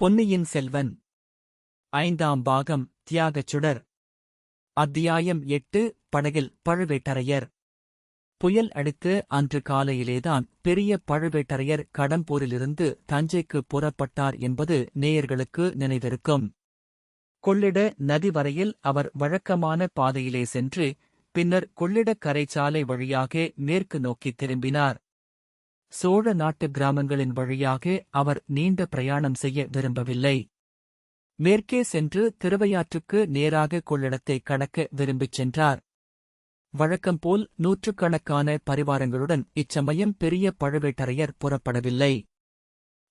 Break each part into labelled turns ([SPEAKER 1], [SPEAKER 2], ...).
[SPEAKER 1] பொன்னியின் செல்வன். ஐந்தாம் பாகம் தியாகச் சுடர். அத்தியாயம் எட்டு படகில் பழுவேட்டரையர். புயல் அடுத்து அன்று காலையிலேதான் பெரிய பழுவேட்டரையர் கடம்பூரிலிருந்து தஞ்சைக்கு புறப்பட்டார் என்பது நேயர்களுக்கு நினைவிருக்கும். கொள்ளிட நதி வரையில் அவர் வழக்கமான பாதையிலே சென்று பின்னர் கொள்ளிடக் கரைச்சாலை வழியாக மேற்கு நோக்கி திரும்பினார். சோழ நாட்டு கிராமங்களின் வழியாக அவர் நீண்ட பிரயாணம் செய்ய விரும்பவில்லை. மேற்கே சென்று திருவையாற்றுக்கு நேராக கொள்ளிடத்தை கடக்க விரும்பிச் சென்றார். வழக்கம்போல் நூற்றுக்கணக்கான பரிவாரங்களுடன் இச்சமயம் பெரிய பழுவேட்டரையர் புறப்படவில்லை.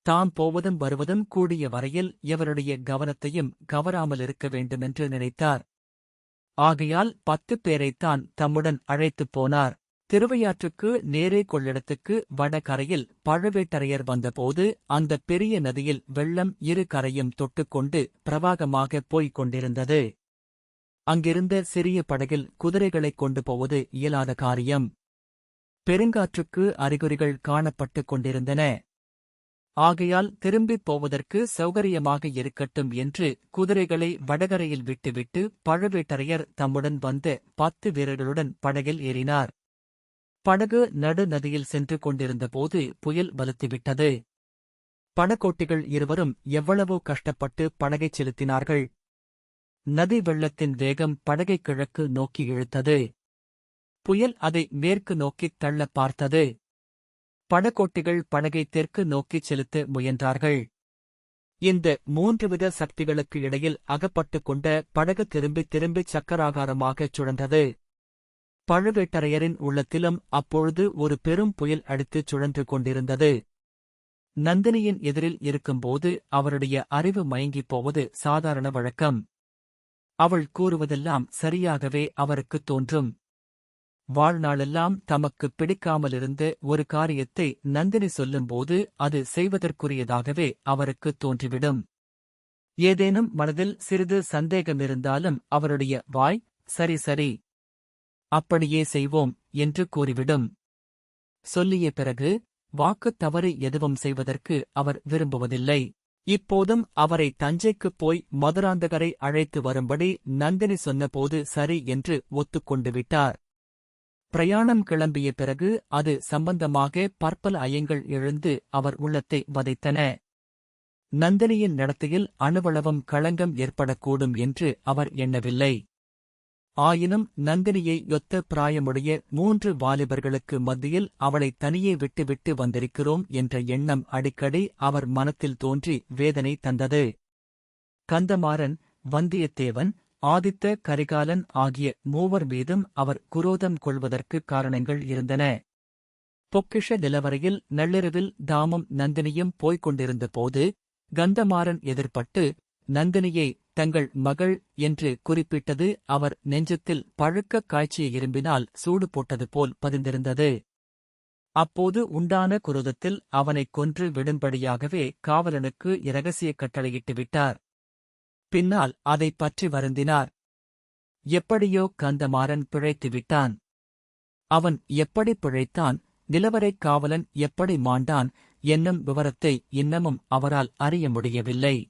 [SPEAKER 1] தாம் போவதும் வருவதும் கூடிய வரையில் எவருடைய கவனத்தையும் கவராமலிருக்க வேண்டுமென்று நினைத்தார். ஆகையால் பத்து பேரைத்தான் தம்முடன் அழைத்துப் போனார். திருவையாற்றுக்கு நேரே கொள்ளிடத்துக்கு வடகரையில் பழுவேட்டரையர் வந்தபோது அந்த பெரிய நதியில் வெள்ளம் இரு கரையும் தொட்டுக்கொண்டு பிரவாகமாக போய்க் கொண்டிருந்தது. அங்கிருந்த சிறிய படகில் குதிரைகளைக் கொண்டு போவது இயலாத காரியம். பெருங்காற்றுக்கு அறிகுறிகள் காணப்பட்டுக் கொண்டிருந்தன. ஆகையால் திரும்பிப் போவதற்கு சௌகரியமாக இருக்கட்டும் என்று குதிரைகளை வடகரையில் விட்டுவிட்டு பழுவேட்டரையர் தம்முடன் வந்த பத்து வீரர்களுடன் படகில் ஏறினார். படகு நடுநதியில் சென்று கொண்டிருந்தபோது புயல் வலுத்துவிட்டது. பணக்கோட்டிகள் இருவரும் எவ்வளவோ கஷ்டப்பட்டு படகைச் செலுத்தினார்கள். நதி வெள்ளத்தின் வேகம் படகை கிழக்கு நோக்கி இழுத்தது. புயல் அதை மேற்கு நோக்கித் தள்ள பார்த்தது. படகோட்டிகள் படகை தெற்கு நோக்கிச் செலுத்த முயன்றார்கள். இந்த மூன்று வித சக்திகளுக்கு இடையில் அகப்பட்டுக் கொண்ட படகு திரும்பி திரும்பிச் சக்கராகாரமாகச் சுழன்றது. பழுவேட்டரையரின் உள்ளத்திலும் அப்பொழுது ஒரு பெரும் புயல் அடித்துச் சுழன்று கொண்டிருந்தது. நந்தினியின் எதிரில் இருக்கும்போது அவருடைய அறிவு மயங்கிப் போவது சாதாரண வழக்கம். அவள் கூறுவதெல்லாம் சரியாகவே அவருக்குத் தோன்றும். வாழ்நாளெல்லாம் தமக்கு பிடிக்காமலிருந்த ஒரு காரியத்தை நந்தினி சொல்லும்போது அது செய்வதற்குரியதாகவே அவருக்குத் தோன்றிவிடும். ஏதேனும் மனதில் சிறிது சந்தேகமிருந்தாலும் அவருடைய வாய் சரி சரி அப்படியே செய்வோம் என்று கூறிவிடும். சொல்லிய பிறகு வாக்குத் தவறு எதுவும் செய்வதற்கு அவர் விரும்புவதில்லை. இப்போதும் அவரை தஞ்சைக்குப் போய் மதுராந்தகரை அழைத்து வரும்படி நந்தினி சொன்னபோது சரி என்று ஒத்துக்கொண்டு விட்டார். பிரயாணம் கிளம்பிய பிறகு அது சம்பந்தமாக பற்பல ஐயங்கள் எழுந்து அவர் உள்ளத்தை வதைத்தன. நந்தினியின் நடத்தையில் அணுவளவும் களங்கம் ஏற்படக்கூடும் என்று அவர் எண்ணவில்லை. ஆயினும் நந்தினியை ஒத்த பிராயமுடைய மூன்று வாலிபர்களுக்கு மத்தியில் அவளை தனியே விட்டுவிட்டு வந்திருக்கிறோம் என்ற எண்ணம் அடிக்கடி அவர் மனத்தில் தோன்றி வேதனை தந்தது. கந்தமாறன் வந்தியத்தேவன் ஆதித்த கரிகாலன் ஆகிய மூவர் மீதும் அவர் குரோதம் கொள்வதற்கு காரணங்கள் இருந்தன. பொக்கிஷ நிலவரையில் நள்ளிரவில் தாமும் நந்தினியும் போய்க் கொண்டிருந்த போது கந்தமாறன் எதிர்ப்பட்டு நந்தினியை தங்கள் மகள் என்று குறிப்பிட்டது அவர் நெஞ்சத்தில் பழுக்க காய்ச்சிய இரும்பினால் சூடு போட்டது போல் பதிந்திருந்தது. அப்போது உண்டான குரோதத்தில் அவனைக் கொன்று விடும்படியாகவே காவலனுக்கு இரகசிய கட்டளையிட்டு விட்டார். பின்னால் அதைப் பற்றி வருந்தினார். எப்படியோ கந்தமாறன் பிழைத்து விட்டான். அவன் எப்படி பிழைத்தான்? நிலவரைக் காவலன் எப்படி மாண்டான்? என்னும் விவரத்தை இன்னமும் அவரால் அறிய முடியவில்லை.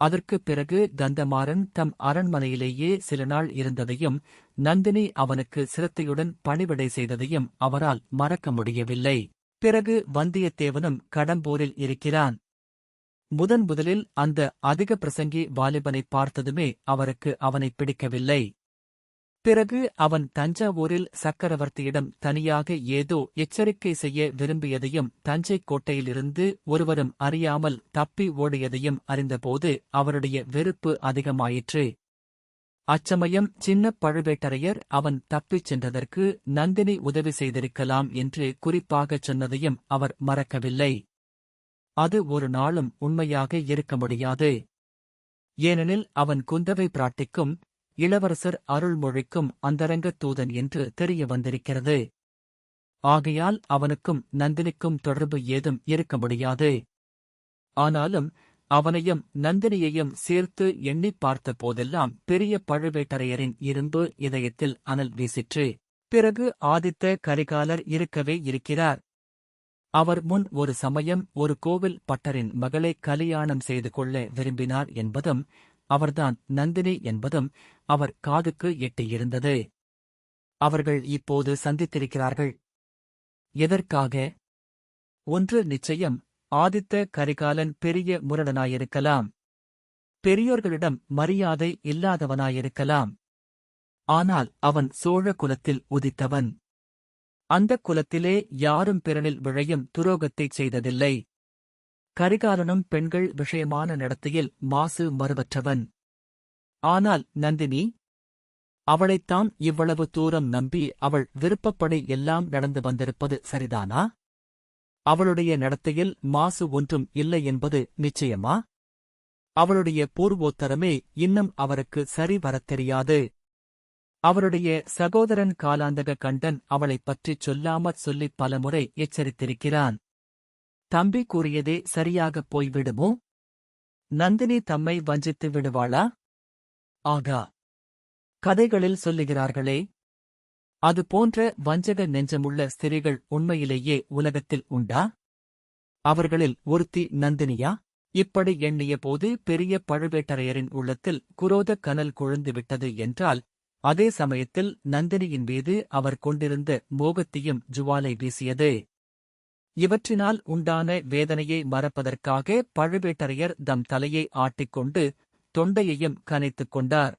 [SPEAKER 1] அதற்குப் பிறகு கந்தமாறன் தம் அரண்மனையிலேயே சில நாள் இருந்ததையும் நந்தினி அவனுக்கு சிரத்தையுடன் பணிவிடை செய்ததையும் அவரால் மறக்க முடியவில்லை. பிறகு வந்தியத்தேவனும் கடம்பூரில் இருக்கிறான். முதன் முதலில் அந்த அதிக பிரசங்கி வாலிபனைப் பார்த்ததுமே அவருக்கு அவனைப் பிடிக்கவில்லை. பிறகு அவன் தஞ்சாவூரில் சக்கரவர்த்தியிடம் தனியாக ஏதோ எச்சரிக்கை செய்ய விரும்பியதையும் தஞ்சைக் கோட்டையிலிருந்து ஒருவரும் அறியாமல் தப்பி ஓடியதையும் அறிந்தபோது அவருடைய வெறுப்பு அதிகமாயிற்று. அச்சமயம் சின்ன பழுவேட்டரையர் அவன் தப்பிச் சென்றதற்கு நந்தினி உதவி செய்திருக்கலாம் என்று குறிப்பாகச் சொன்னதையும் அவர் மறக்கவில்லை. அது ஒரு நாளும் உண்மையாக இருக்க முடியாது. ஏனெனில் அவன் குந்தவை பிராட்டிக்கும் இளவரசர் அருள்மொழிக்கும் அந்தரங்கத் தூதன் என்று தெரிய வந்திருக்கிறது. ஆகையால் அவனுக்கும் நந்தினிக்கும் தொடர்பு ஏதும் இருக்க முடியாது. ஆனாலும் அவனையும் நந்தினியையும் சேர்த்து எண்ணிப் பார்த்த போதெல்லாம் பெரிய பழுவேட்டரையரின் இரும்பு இதயத்தில் அனல் வீசிற்று. பிறகு ஆதித்த கரிகாலர் இருக்கவே இருக்கிறார். அவர் முன் ஒரு சமயம் ஒரு கோவில் பட்டரின் மகளை கலியாணம் செய்து கொள்ள விரும்பினார் என்பதும் அவர்தான் நந்தினி என்பதும் அவர் காதுக்கு எட்டியிருந்தது. அவர்கள் இப்போது சந்தித்திருக்கிறார்கள். எதற்காக? ஒன்று நிச்சயம் ஆதித்த கரிகாலன் பெரிய முரடனாயிருக்கலாம். பெரியோர்களிடம் மரியாதை இல்லாதவனாயிருக்கலாம். ஆனால் அவன் சோழ குலத்தில் உதித்தவன். அந்தக் குலத்திலே யாரும் பிறனில் விழையும் துரோகத்தைச் செய்ததில்லை. கரிகாலனும் பெண்கள் விஷயமான நடத்தையில் மாசு மறுவற்றவன். ஆனால் நந்தினி அவளைத்தான் இவ்வளவு தூரம் நம்பி அவள் விருப்பப்படி எல்லாம் நடந்து வந்திருப்பது சரிதானா? அவளுடைய நடத்தையில் மாசு ஒன்றும் இல்லை என்பது நிச்சயமா? அவளுடைய பூர்வோத்தரமே இன்னும் அவருக்கு சரி வரத் தெரியாது. அவருடைய சகோதரன் காலாந்தக கண்டன் அவளைப் பற்றிச் சொல்லாமற் சொல்லிப் பலமுறை எச்சரித்திருக்கிறான். தம்பி கூறியதே சரியாகப் போய்விடுமோ? நந்தினி தம்மை வஞ்சித்து விடுவாளா? ஆகா. கதைகளில் சொல்லுகிறார்களே அது போன்ற வஞ்சக நெஞ்சமுள்ள ஸ்திரீகள் உண்மையிலேயே உலகத்தில் உண்டா? அவர்களில் ஒருத்தி நந்தினியா? இப்படி எண்ணிய போது பெரிய பழுவேட்டரையரின் உள்ளத்தில் குரோத கனல் கொழுந்துவிட்டது என்றால் அதே சமயத்தில் நந்தினியின் மீது அவர் கொண்டிருந்த மோகத்தையும் ஜுவாலை வீசியது. இவற்றினால் உண்டான வேதனையை மறப்பதற்காக பழுவேட்டரையர் தம் தலையை ஆட்டிக்கொண்டு தொண்டையையும் கனைத்துக் கொண்டார்.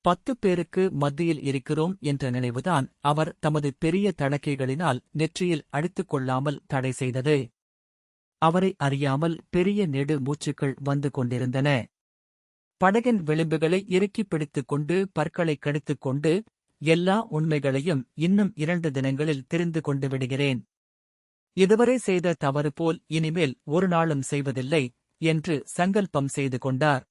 [SPEAKER 1] பத்து பேருக்கு மத்தியில் இருக்கிறோம் என்ற நினைவுதான் அவர் தமது பெரிய தடக்கைகளினால் நெற்றியில் அடித்துக் கொள்ளாமல் தடை செய்தது. அவரை அறியாமல் பெரிய நெடு மூச்சுக்கள் வந்து கொண்டிருந்தன. படகின் விளிம்புகளை இறுக்கிப் பிடித்துக் கொண்டு பற்களை கடித்துக் கொண்டு எல்லா உண்மைகளையும் இன்னும் இரண்டு தினங்களில் தெரிந்து கொண்டு விடுகிறேன். இதுவரை செய்த தவறு போல் இனிமேல் ஒரு நாளும் செய்வதில்லை என்று சங்கல்பம் செய்து கொண்டார்.